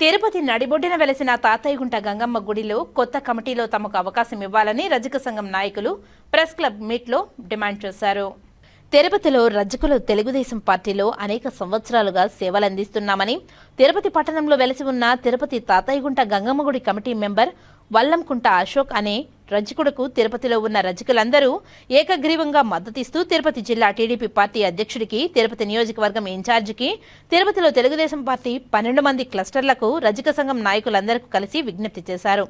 తిరుపతి నడిబొడ్డిన వెలసిన తాతయ్యగుంట గంగమ్మ గుడిలో కొత్త కమిటీలో తమకు అవకాశం ఇవ్వాలని రజక సంఘం నాయకులు ప్రెస్ క్లబ్ మీట్లో డిమాండ్ చేశారు. తిరుపతిలో రజకులు తెలుగుదేశం పార్టీలో అనేక సంవత్సరాలుగా సేవలందిస్తున్నామని తిరుపతి పట్టణంలో వెలసి ఉన్న తిరుపతి తాతయ్యగుంట గంగమ్మ గుడి కమిటీ మెంబర్ వల్లంకుంట అశోక్ అనే రజకుడుకు తిరుపతిలో ఉన్న రజకులందరూ ఏకగ్రీవంగా మద్దతిస్తూ తిరుపతి జిల్లా టీడీపీ పార్టీ అధ్యక్షుడికి తిరుపతి నియోజకవర్గం ఇన్ఛార్జికి తిరుపతిలో తెలుగుదేశం పార్టీ పన్నెండు మంది క్లస్టర్లకు రజక సంఘం నాయకులందరికీ కలిసి విజ్ఞప్తి చేశారు.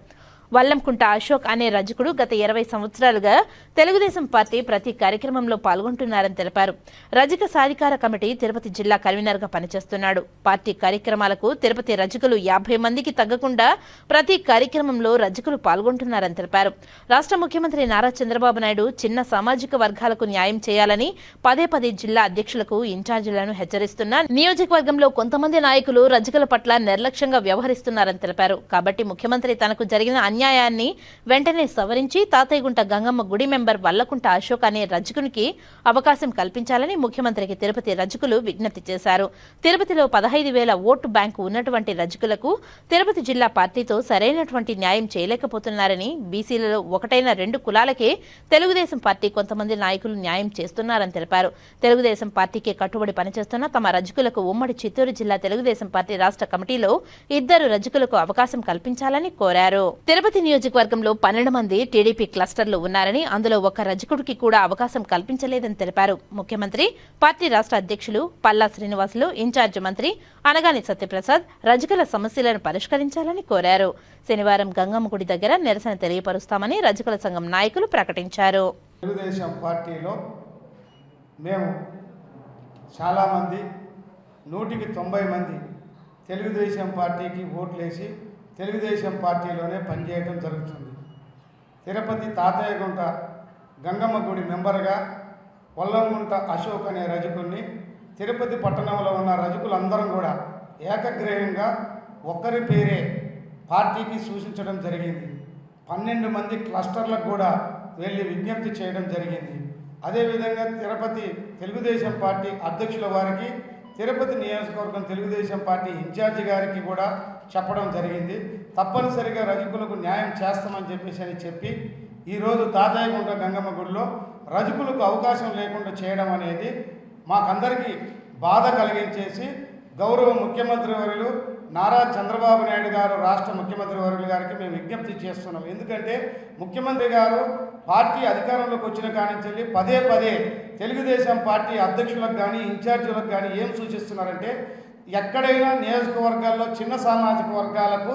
వల్లంకుంట అశోక్ అనే రజకుడు గత ఇరవై సంవత్సరాలుగా తెలుగుదేశం పార్టీ ప్రతి కార్యక్రమంలో పాల్గొంటున్నారని తెలిపారు. రజక సాధికార కమిటీ తిరుపతి జిల్లా కన్వీనర్గా పనిచేస్తున్నాడు. పార్టీ కార్యక్రమాలకు తిరుపతి రజకులు యాభై మందికి తగ్గకుండా ప్రతి కార్యక్రమంలో రజకులు పాల్గొంటున్నారని తెలిపారు. రాష్ట్ర ముఖ్యమంత్రి నారా చంద్రబాబు నాయుడు చిన్న సామాజిక వర్గాలకు న్యాయం చేయాలని పదే పదే జిల్లా అధ్యక్షులకు ఇన్ఛార్జీలను హెచ్చరిస్తున్నా నియోజకవర్గంలో కొంతమంది నాయకులు రజకుల పట్ల నిర్లక్ష్యంగా వ్యవహరిస్తున్నారని తెలిపారు. కాబట్టి ముఖ్యమంత్రి తనకు జరిగిన అన్యాయాన్ని వెంటనే సవరించి తాతయ్యగుంట గంగమ్మ గుడి మెంబర్ వల్లకుంట అశోక్ అనే రజకునికి అవకాశం కల్పించాలని ముఖ్యమంత్రికి తిరుపతి రజకులు విజ్ఞప్తి చేశారు. తిరుపతిలో పదహైదు వేల ఓటు బ్యాంకు ఉన్నటువంటి రజకులకు తిరుపతి జిల్లా పార్టీతో సరైనటువంటి న్యాయం చేయలేకపోతున్నారని బీసీలలో ఒకటైన రెండు కులాలకే తెలుగుదేశం పార్టీ కొంతమంది నాయకులు న్యాయం చేస్తున్నారని తెలిపారు. తెలుగుదేశం పార్టీకి కట్టుబడి పనిచేస్తున్న తమ రజకులకు ఉమ్మడి చిత్తూరు జిల్లా తెలుగుదేశం పార్టీ రాష్ట్ర కమిటీలో ఇద్దరు రజకులకు అవకాశం కల్పించాలని కోరారు. తిరుపతి నియోజకవర్గంలో పన్నెండు మంది టీడీపీ క్లస్టర్లు ఉన్నారని అందులో ఒక రజకుడికి కూడా అవకాశం కల్పించలేదని తెలిపారు. ముఖ్యమంత్రి పార్టీ రాష్ట్ర అధ్యక్షులు పల్లా శ్రీనివాసులు ఇన్ఛార్జ్ మంత్రి అనగాని సత్యప్రసాద్ రజకుల సమస్యలను పరిష్కరించాలని కోరారు. శనివారం గంగమ్మ గుడి దగ్గర నిరసన తెలియపరుస్తామని రజకుల సంఘం నాయకులు ప్రకటించారు. తెలుగుదేశం పార్టీలో మేము చాలామంది నూటికి తొంభై మంది తెలుగుదేశం పార్టీకి ఓట్లేసి తెలుగుదేశం పార్టీలోనే పనిచేయడం జరుగుతుంది. తిరుపతి తాతయ్యగుంట గంగమ్మ గుడి మెంబర్గా వల్లంగుంట అశోక్ అనే రజకుల్ని తిరుపతి పట్టణంలో ఉన్న రజకులందరం కూడా ఏకగ్రీవంగా ఒక్కరి పేరే పార్టీకి సూచించడం జరిగింది. పన్నెండు మంది క్లస్టర్లకు కూడా వెళ్ళి విజ్ఞప్తి చేయడం జరిగింది. అదేవిధంగా తిరుపతి తెలుగుదేశం పార్టీ అధ్యక్షుల వారికి తిరుపతి నియోజకవర్గం తెలుగుదేశం పార్టీ ఇన్ఛార్జి గారికి కూడా చెప్పడం జరిగింది. తప్పనిసరిగా రజకులకు న్యాయం చేస్తామని చెప్పేసి అని చెప్పి ఈరోజు తాతాయగుంట గంగమ్మ గుడిలో రజకులకు అవకాశం లేకుండా చేయడం అనేది మాకందరికీ బాధ కలిగించేసి గౌరవ ముఖ్యమంత్రి వర్యులు నారా చంద్రబాబు నాయుడు గారు రాష్ట్ర ముఖ్యమంత్రి వర్యుల గారికి మేము విజ్ఞప్తి చేస్తున్నాం. ఎందుకంటే ముఖ్యమంత్రి గారు పార్టీ అధికారంలోకి వచ్చిన కానించి పదే పదే తెలుగుదేశం పార్టీ అధ్యక్షులకు కానీ ఇన్ఛార్జీలకు కానీ ఏం సూచిస్తున్నారంటే ఎక్కడైనా నియోజకవర్గాల్లో చిన్న సామాజిక వర్గాలకు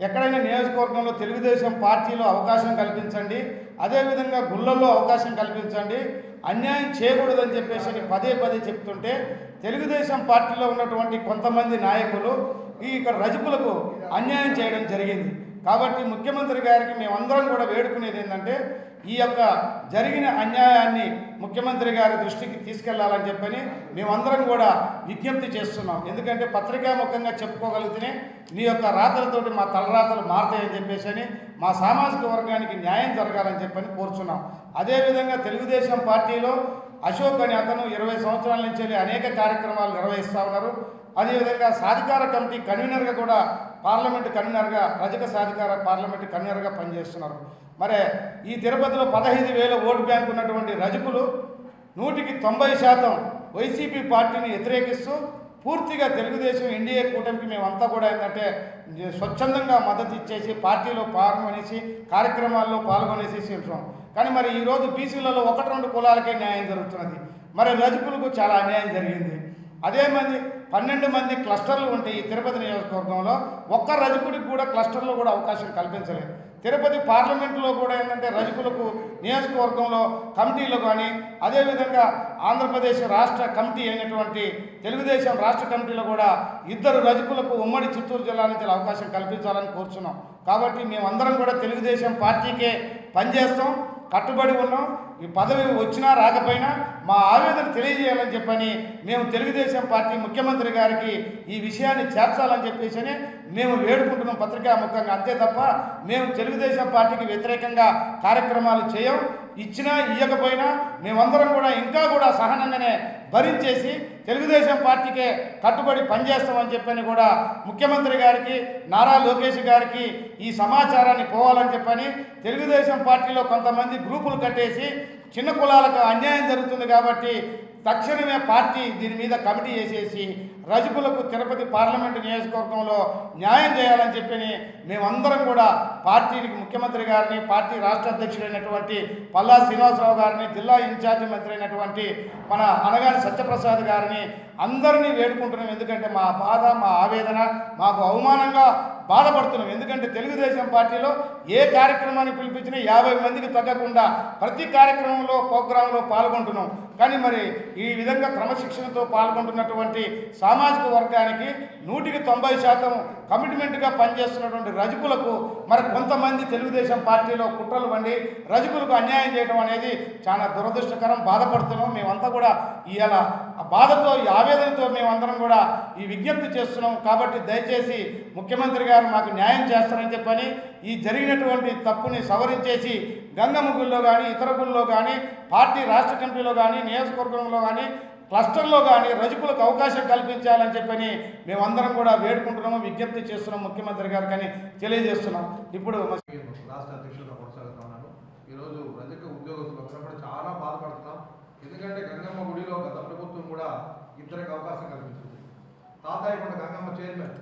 ఎక్కడైనా నియోజకవర్గంలో తెలుగుదేశం పార్టీలో అవకాశం కల్పించండి అదేవిధంగా గుళ్ళల్లో అవకాశం కల్పించండి అన్యాయం చేయకూడదని చెప్పేసి అని పదే పదే చెప్తుంటే తెలుగుదేశం పార్టీలో ఉన్నటువంటి కొంతమంది నాయకులు ఈ ఇక్కడ రజకులకు అన్యాయం చేయడం జరిగింది. కాబట్టి ముఖ్యమంత్రి గారికి మేమందరం కూడా వేడుకునేది ఏంటంటే ఈ యొక్క జరిగిన అన్యాయాన్ని ముఖ్యమంత్రి గారి దృష్టికి తీసుకెళ్ళాలని చెప్పని మేమందరం కూడా విజ్ఞప్తి చేస్తున్నాం. ఎందుకంటే పత్రికాముఖంగా చెప్పుకోగలిగితేనే మీ యొక్క రాతలతోటి మా తలరాతలు మారుతాయని చెప్పేసి అని మా సామాజిక వర్గానికి న్యాయం జరగాలని చెప్పని కోరుచున్నాం. అదేవిధంగా తెలుగుదేశం పార్టీలో అశోక్ అని అతను ఇరవై సంవత్సరాల నుంచి అనేక కార్యక్రమాలు నిర్వహిస్తూ ఉన్నారు. అదేవిధంగా సాధికార కమిటీ కన్వీనర్గా కూడా పార్లమెంటు కన్వీనర్గా రజక సాధికార పార్లమెంటు కన్వీనర్గా పనిచేస్తున్నారు. మరి ఈ తిరుపతిలో పదహైదు వేల ఓటు బ్యాంక్ ఉన్నటువంటి రజకులు నూటికి తొంభై శాతం వైసీపీ పార్టీని వ్యతిరేకిస్తూ పూర్తిగా తెలుగుదేశం ఎన్డీఏ కూటమికి మేమంతా కూడా ఏంటంటే స్వచ్ఛందంగా మద్దతు ఇచ్చేసి పార్టీలో పాల్గొనేసి కార్యక్రమాల్లో పాల్గొనేసి ఉంటాం కానీ మరి ఈరోజు బీసీలలో ఒకటి రెండు కులాలకే న్యాయం జరుగుతున్నది. మరి రజకులకు చాలా అన్యాయం జరిగింది. అదే మంది పన్నెండు మంది క్లస్టర్లు ఉంటాయి ఈ తిరుపతి నియోజకవర్గంలో ఒక్క రజకుడికి కూడా క్లస్టర్లో కూడా అవకాశం కల్పించలేదు. తిరుపతి పార్లమెంటులో కూడా ఏంటంటే రజకులకు నియోజకవర్గంలో కమిటీలు కానీ అదేవిధంగా ఆంధ్రప్రదేశ్ రాష్ట్ర కమిటీ అయినటువంటి తెలుగుదేశం రాష్ట్ర కమిటీలో కూడా ఇద్దరు రజకులకు ఉమ్మడి చిత్తూరు జిల్లా నుంచి అవకాశం కల్పించాలని కోరుచున్నాం. కాబట్టి మేమందరం కూడా తెలుగుదేశం పార్టీకే పనిచేస్తాం. కట్టుబడి ఉన్నాం ఈ పదవి వచ్చినా రాకపోయినా మా ఆవేదన తెలియజేయాలని చెప్పని మేము తెలుగుదేశం పార్టీ ముఖ్యమంత్రి గారికి ఈ విషయాన్ని చేర్చాలని చెప్పేసి మేము వేడుకుంటున్నాం పత్రికా ముఖంగా అంతే తప్ప మేము తెలుగుదేశం పార్టీకి వ్యతిరేకంగా కార్యక్రమాలు చేయం ఇచ్చినా ఇవ్వకపోయినా మేమందరం కూడా ఇంకా కూడా సహనంగానే భరించేసి తెలుగుదేశం పార్టీకే కట్టుబడి పనిచేస్తామని చెప్పని కూడా ముఖ్యమంత్రి గారికి నారా లోకేష్ గారికి ఈ సమాచారాన్ని పోవాలని చెప్పని తెలుగుదేశం పార్టీలో కొంతమంది గ్రూపులు కట్టేసి చిన్న కులాలకు అన్యాయం జరుగుతుంది కాబట్టి తక్షణమే పార్టీ దీని మీద కమిటీ చేసేసి రజకులకు తిరుపతి పార్లమెంటు నియోజకవర్గంలో న్యాయం చేయాలని చెప్పి మేమందరం కూడా పార్టీకి ముఖ్యమంత్రి గారిని పార్టీ రాష్ట్ర అధ్యక్షుడైనటువంటి పల్లా శ్రీనివాసరావు గారిని జిల్లా ఇన్ఛార్జి మంత్రి అయినటువంటి మన అనగాని సత్యప్రసాద్ గారిని అందరినీ వేడుకుంటున్నాం. ఎందుకంటే మా బాధ మా ఆవేదన మాకు అవమానంగా బాధపడుతున్నాం. ఎందుకంటే తెలుగుదేశం పార్టీలో ఏ కార్యక్రమాన్ని పిలిపించినా యాభై మందికి తగ్గకుండా ప్రతి కార్యక్రమంలో ప్రోగ్రాంలో పాల్గొంటున్నాం. కానీ మరి ఈ విధంగా క్రమశిక్షణతో పాల్గొంటున్నటువంటి సామాజిక వర్గానికి నూటికి తొంభై శాతం కమిట్మెంట్గా పనిచేస్తున్నటువంటి రజకులకు మరి కొంతమంది తెలుగుదేశం పార్టీలో కుట్రలు వండి రజకులకు అన్యాయం చేయడం అనేది చాలా దురదృష్టకరం. బాధపడుతున్నాం. మేమంతా కూడా ఇవాళ బాధతో ఈ ఆవేదనతో మేమందరం కూడా ఈ విజ్ఞప్తి చేస్తున్నాం. కాబట్టి దయచేసి ముఖ్యమంత్రి గారు మాకు న్యాయం చేస్తారని చెప్పని ఈ జరిగినటువంటి తప్పుని సవరించేసి గంగమ్మ గుళ్ళో కానీ ఇతర గుళ్ళలో కానీ పార్టీ రాష్ట్ర కమిటీలో కానీ నియోజకవర్గంలో కానీ క్లస్టర్లో కానీ రజకులకు అవకాశం కల్పించాలని చెప్పని మేమందరం కూడా వేడుకుంటున్నాము విజ్ఞప్తి చేస్తున్నాం ముఖ్యమంత్రి గారు కానీ తెలియజేస్తున్నాం. ఇప్పుడు రాష్ట్ర అధ్యక్షుడిగా కొనసాగుతా ఈరోజు రజక ఉద్యోగస్తులు అందరం చాలా బాధపడుతున్నాం. ఎందుకంటే గంగమ్మ గుడిలో గత ప్రభుత్వం కూడా ఇద్దరికి అవకాశం కల్పించింది. తాతయ్య కూడా గంగమ్మ చైర్మన్.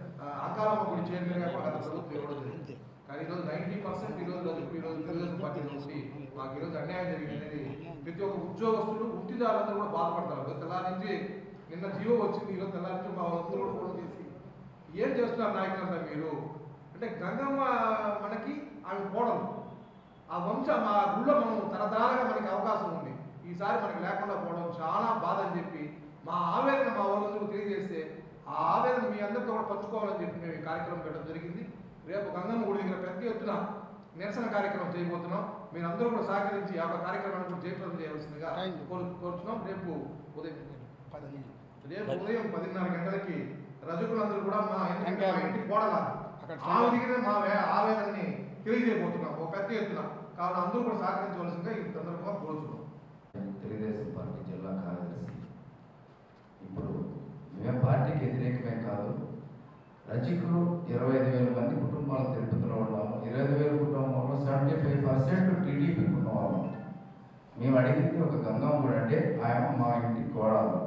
అంకాలమ్మ గుడి చైర్మన్గా కూడా గత ప్రభుత్వం ఇవ్వడం జరిగింది కానీ ఈరోజు నైంటీ పర్సెంట్ ఈరోజు రజకులు ఈరోజు తెలుగుదేశం పార్టీ నుండి మాకు ఈరోజు అన్యాయం జరిగింది ప్రతి ఒక్క ఉద్యోగస్తులు వృత్తిదారులందరూ కూడా బాధపడతారు. తెల్లారి నుంచి నిన్న జీవో వచ్చింది ఈరోజు తెల్లారి నుంచి మా వంతులు కూడా ఫోన్ చేసి ఏం చేస్తున్నారు నాయకులంతా మీరు? అంటే గంగమ్మ మనకి ఆమె కోడలు. ఆ వంశ మా గుళ్ళో మనం తరతరాలుగా మనకి అవకాశం ఉంది. ఈసారి మనకి లేకుండా పోవడం చాలా బాధ అని చెప్పి మా ఆవేదన మా వాళ్ళందరూ తెలియజేస్తే ఆ ఆవేదన మీ అందరితో కూడా పంచుకోవాలని చెప్పి మేము ఈ కార్యక్రమం పెట్టడం జరిగింది. రేపు గంగమ్మ గుడి దగ్గర పెద్ద ఎత్తున నిరసన కార్యక్రమం చేయబోతున్నాం. మీరు అందరూ కూడా సహకరించి ఆ యొక్క కార్యక్రమాన్ని కూడా జయప్రదం చేయవలసిందిగా కోరు కోరుతున్నాం రేపు ఉదయం రేపు ఉదయం పదిన్నర గంటలకి రజకులందరూ కూడా మా ఇంటికి పోడాల ఆ మా ఆవేదనని తెలియజేయబోతున్నాం. ఒక పెద్ద ఎత్తున. కావున అందరూ కూడా సహకరించవలసిందిగా ఈ సందర్భంగా కోరుతున్నాం తెలుగుదేశం పార్టీ జిల్లా కార్యదర్శి ఇప్పుడు మేము పార్టీకి వ్యతిరేకమే కాదు. రజకులు ఇరవై ఐదు వేల మంది కుటుంబాలు తిరుపతిలో ఉన్నాము ఇరవై ఐదు వేల కుటుంబంలో సెవెంటీ ఫైవ్ పర్సెంట్ టీడీపీ కుటుంబాలు మేము అడిగింది ఒక గంగమ్మ అంటే ఆయన మా ఇంటి కోడలు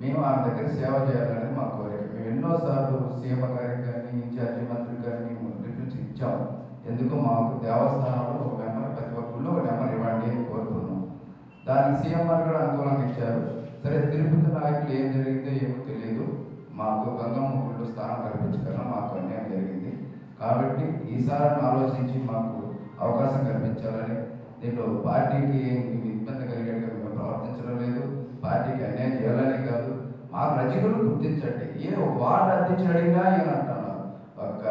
మేము ఆమె దగ్గర సేవ చేయాలనేది మా కోరిక. మేము ఎన్నోసార్లు సీఎం గారికి కానీ ఇన్ఛార్జి మంత్రి కానీ రిఫరెన్స్ ఇచ్చాము ఎందుకు? మాకు దేవస్థానంలో ఒక నెంబర్ ప్రతి ఒక్కళ్ళు ఒక నెంబర్ ఇవ్వండి అని కోరుతున్నాం. దానికి సీఎం కూడా అనుకూలంగా ఇచ్చారు. సరే తిరుపతి నాయకులు ఏం జరిగిందో ఏమో తెలియదు. మాకు గంగమ్మ గుళ్ళు స్థానం కల్పించకుండా మాకు అన్యాయం జరిగింది. కాబట్టి ఈసారి ఆలోచించి మాకు అవకాశం కల్పించాలని దీంట్లో పార్టీకి ఇబ్బంది కలిగేట్టుగా మేము ప్రవర్తించడం లేదు. పార్టీకి అన్యాయం చేయాలని కాదు. మా రచకులు గుర్తించండి. ఏ ఒక వార్డు అధ్యక్షుడు అడిగినా ఏమని అంటున్నారు. ఒక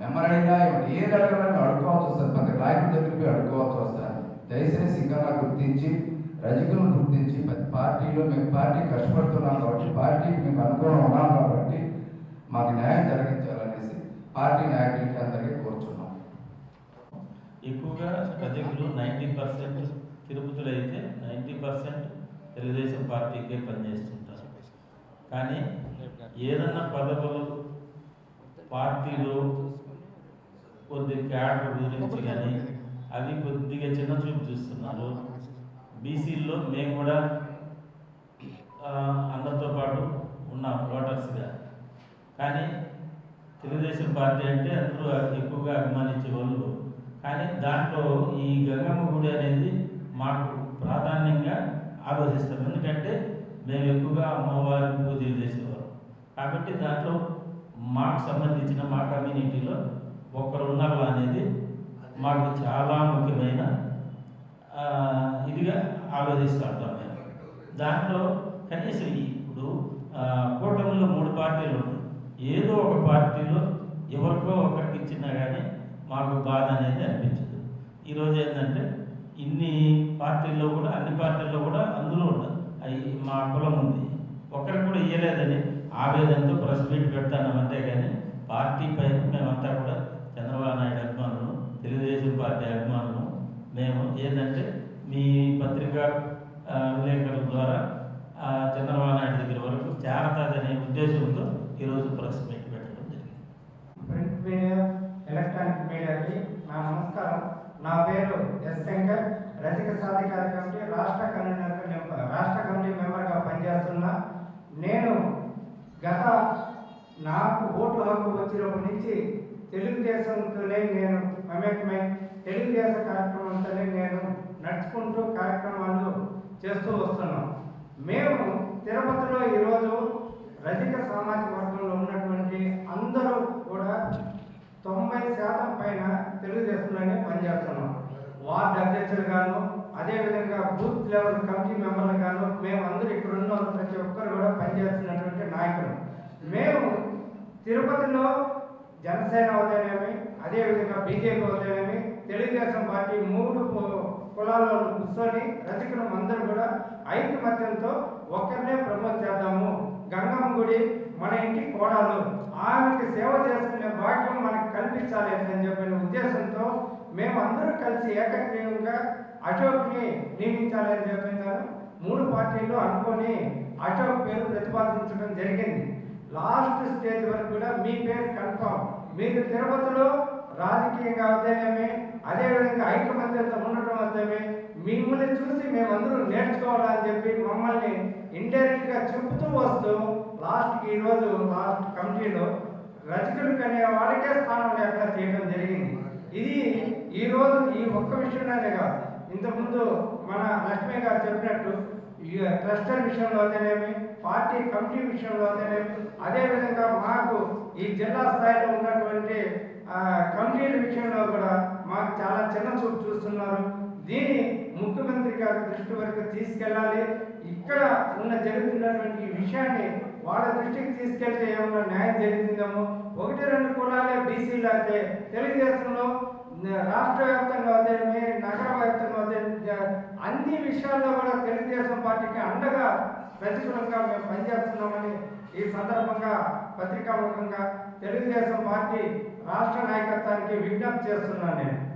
మెంబర్ అడిగినా ఏది అడగాలని అడుకోవాల్సి వస్తుంది ప్రతి నాయకుడి దగ్గరికి అడుకోవాల్సి వస్తుంది దయచేసి ఇంకా నాకు గుర్తించి రజకులను గుర్తించి పార్టీలో మేము పార్టీ కష్టపడుతున్నాం కాబట్టి పార్టీకి మేము అనుకూలం ఉన్నాం కాబట్టి మాకు న్యాయం జరిగించాలనేసి పార్టీ నాయకులకి అందరికీ కోరుచున్నాం. ఎక్కువగా రజకులు నైంటీ పర్సెంట్ తిరుపతిలో అయితే నైంటీ పర్సెంట్ తెలుగుదేశం పార్టీకే పనిచేస్తుంటారు. కానీ ఏదన్నా పదవులు పార్టీలో కొద్ది క్యాడర్ గురించి కానీ అవి కొద్దిగా చిన్న చూపు చూస్తున్నారు. బీసీల్లో మేము కూడా అందరితో పాటు ఉన్నాం ఓటర్స్గా కానీ తెలుగుదేశం పార్టీ అంటే అందరూ ఎక్కువగా అభిమానించే వాళ్ళు. కానీ దాంట్లో ఈ గంగమ్మ గుడి అనేది మాకు ప్రాధాన్యంగా ఆలోచిస్తాం ఎందుకంటే మేము ఎక్కువగా అమ్మవారి పూజలు చేసేవారు కాబట్టి దాంట్లో మాకు సంబంధించిన మా కమ్యూనిటీలో ఒక్కరు ఉన్నారు అనేది మాకు చాలా ముఖ్యమైన ఇదిగా ఆలోచిస్తూ ఉంటాం మేము. దాంట్లో కనీసం ఇప్పుడు కూటమిలో మూడు పార్టీలు ఉన్నాయి. ఏదో ఒక పార్టీలో ఎవరికో ఒకరికి ఇచ్చినా కానీ మాకు బాధ అనేది అనిపించదు. ఈరోజు ఏంటంటే ఇన్ని పార్టీల్లో కూడా అన్ని పార్టీల్లో కూడా అందులో ఉండదు అవి మా కులం ఉంది. ఒకరికి కూడా ఇయ్యలేదని ఆవేదనతో ప్రెస్ మీట్ పెడతాను అంతే కానీ పార్టీ పైన మేమంతా కూడా చంద్రబాబు నాయుడు అభిమానులు తెలుగుదేశం పార్టీ అభిమానులు మేము ఏంటంటే మీ పత్రిక విలేకరుల ద్వారా చంద్రబాబు నాయుడు దగ్గర వరకు చేరతాదనే ఉద్దేశంతో ఈరోజు ప్రెస్ మీట్ పెట్టడం జరిగింది. ప్రింట్ మీడియా ఎలక్ట్రానిక్ మీడియాకి నా నమస్కారం. నా పేరు ఎస్ శంకర్. రసిక సాధికార కమిటీ రాష్ట్ర కమిటీ రాష్ట్ర కమిటీ మెంబర్గా పనిచేస్తున్నా నేను గత నాకు ఓటు హక్కు వచ్చినప్పటి నుంచి తెలుగుదేశంతోనే నేను మమేకమై తెలుగుదేశ కార్యక్రమంతోనే నేను నడుచుకుంటూ కార్యక్రమాలు చేస్తూ వస్తున్నాం. మేము తిరుపతిలో ఈరోజు రజిక సామాజిక వర్గంలో ఉన్నటువంటి అందరూ కూడా తొంభై శాతం పైన తెలుగుదేశంలోనే పనిచేస్తున్నాం. వార్డు అధ్యక్షులు గాను అదేవిధంగా బూత్ లెవెల్ కమిటీ మెంబర్లు గాను మేము అందరూ ఇక్కడ ఉన్న ప్రతి ఒక్కరు కూడా పనిచేస్తున్నటువంటి నాయకులు. మేము తిరుపతిలో జనసేన అవుతానేమి అదేవిధంగా బీజేపీ తెలుగుదేశం పార్టీ మూడు కు- కులాలలో కూర్చొని రచకులం అందరూ కూడా ఐకమత్యంతో ఒక్కరినే ప్రమోట్ చేద్దాము. గంగమ్మ గుడి మన ఇంటి కోడలు ఆమెకి సేవ చేసుకునే భాగ్యం మనకు కల్పించాలి అని చెప్పిన ఉద్దేశంతో మేము అందరూ కలిసి ఏకగ్రీవంగా అశోక్ని నియమించాలి అని చెప్పినారు. మూడు పార్టీలు అనుకొని అశోక్ పేరు ప్రతిపాదించడం జరిగింది. లాస్ట్ స్టేజ్ వరకు కూడా మీ పేరు కన్ఫామ్. మీరు తిరుపతిలో రాజకీయంగా అవుతానేమి అదేవిధంగా ఐకమత్యంతో ఉండటం అర్థమే మిమ్మల్ని చూసి మేమందరూ నేర్చుకోవాలని చెప్పి మమ్మల్ని ఇండైరెక్ట్గా చెబుతూ వస్తూ లాస్ట్కి ఈ రోజు లాస్ట్ కమిటీలో రచకులు అనే వాళ్ళకే స్థానం లేకుండా చేయడం జరిగింది. ఇది ఈ రోజు ఈ ఒక్క విషయంలోనే కాదు. ఇంతకుముందు మన లక్ష్మి గారు చెప్పినట్టు ఈ విషయంలో అయితేనేమి పార్టీ కమిటీ విషయంలో అయితేనేమి అదేవిధంగా మాకు ఈ జిల్లా స్థాయిలో ఉన్నటువంటి కమిటీల విషయంలో కూడా మాకు చాలా చిన్న చూపు చూస్తున్నారు. దీన్ని ముఖ్యమంత్రి గారి దృష్టి వరకు తీసుకెళ్ళాలి. ఇక్కడ ఉన్న జరుగుతున్నటువంటి విషయాన్ని వాళ్ళ దృష్టికి తీసుకెళ్తే ఏమన్నా న్యాయం జరుగుతుందేమో? ఒకటి రెండు కులాలే బీసీలు అయితే తెలుగుదేశంలో రాష్ట్ర వ్యాప్తంగా అవుతాయి నగర వ్యాప్తంగా అదే అన్ని విషయాల్లో కూడా తెలుగుదేశం పార్టీకి అండగా ప్రతికూలంగా మేము పనిచేస్తున్నామని ఈ సందర్భంగా పత్రికాముఖంగా తెలుగుదేశం పార్టీ రాష్ట్ర నాయకత్వానికి విజ్ఞప్తి చేస్తున్నాను నేను.